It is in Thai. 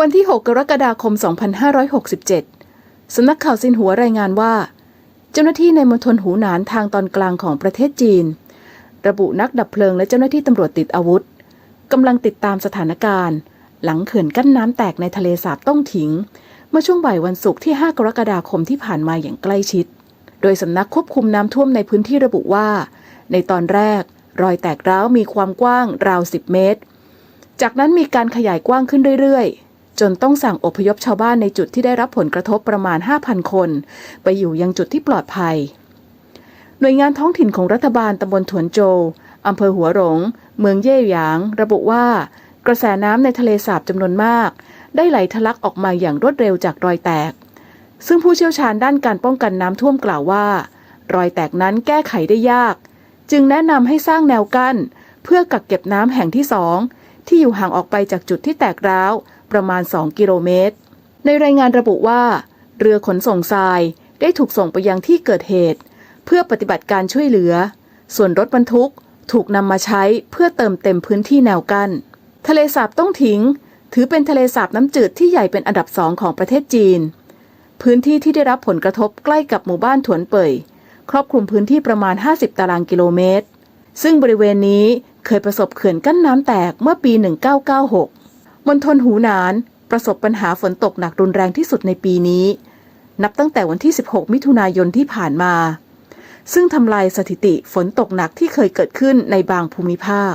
วันที่ 6 กรกฎาคม 2567 สำนักข่าวซินหัวรายงานว่า เจ้าหน้าที่ในมณฑลหูหนานทางตอนกลางของประเทศจีน ระบุนักดับเพลิงและเจ้าหน้าที่ตำรวจติดอาวุธกำลังติดตามสถานการณ์ หลังเขื่อนกั้นน้ำแตกในทะเลสาบต้องถิง เมื่อช่วงบ่ายวันศุกร์ที่ 5 กรกฎาคมที่ผ่านมาอย่างใกล้ชิด โดยสำนักควบคุมน้ำท่วมในพื้นที่ระบุว่า ในตอนแรก รอยแตกร้าวมีความกว้างราว 10 เมตร จากนั้นมีการขยายกว้างขึ้นเรื่อยๆ จนต้องสั่งอพยพชาวบ้านในจุดที่ได้รับผลกระทบประมาณ 5,000 คน ไปอยู่ยังจุดที่ปลอดภัย หน่วยงานท้องถิ่นของรัฐบาลตำบลถวนโจวอำเภอหัวหลง เมืองเย่หยาง ระบุว่า กระแสน้ำในทะเลสาบจำนวนมาก ได้ไหลทะลักออกมาอย่างรวดเร็วจากรอยแตก ซึ่งผู้เชี่ยวชาญด้านการป้องกันน้ำท่วมกล่าวว่า รอยแตกนั้นแก้ไขได้ยาก จึงแนะนำให้สร้างแนวกั้น เพื่อกักเก็บน้ำแห่งที่สองที่อยู่ห่างออกไปจากจุดที่แตกร้าว ประมาณ 2 กิโลเมตร ในรายงานระบุว่า เรือขนส่งทรายได้ถูกส่งไปยังที่เกิดเหตุ เพื่อปฏิบัติการช่วยเหลือ ส่วนรถบรรทุกถูกนำมาใช้เพื่อเติมเต็มพื้นที่แนวกัน้น ทะเลสาบต้องถิงถือเป็นทะเลสาบน้ำจืดที่ใหญ่เป็นอันดับสองของประเทศจีน พื้นที่ที่ได้รับผลกระทบใกล้กับหมู่บ้านถวนเป่ย ครอบคลุมพื้นที่ประมาณ 50 ตารางกิโลเมตร ซึ่งบริเวณนี้เคยประสบเขื่อนกั้นน้ำแตกเมื่อปี 1996 มณฑลหูหนาน ประสบปัญหาฝนตกหนักรุนแรงที่สุดในปีนี้ นับตั้งแต่วันที่ 16 มิถุนายนที่ผ่านมา ซึ่งทำลายสถิติฝนตกหนักที่เคยเกิดขึ้นในบางภูมิภาค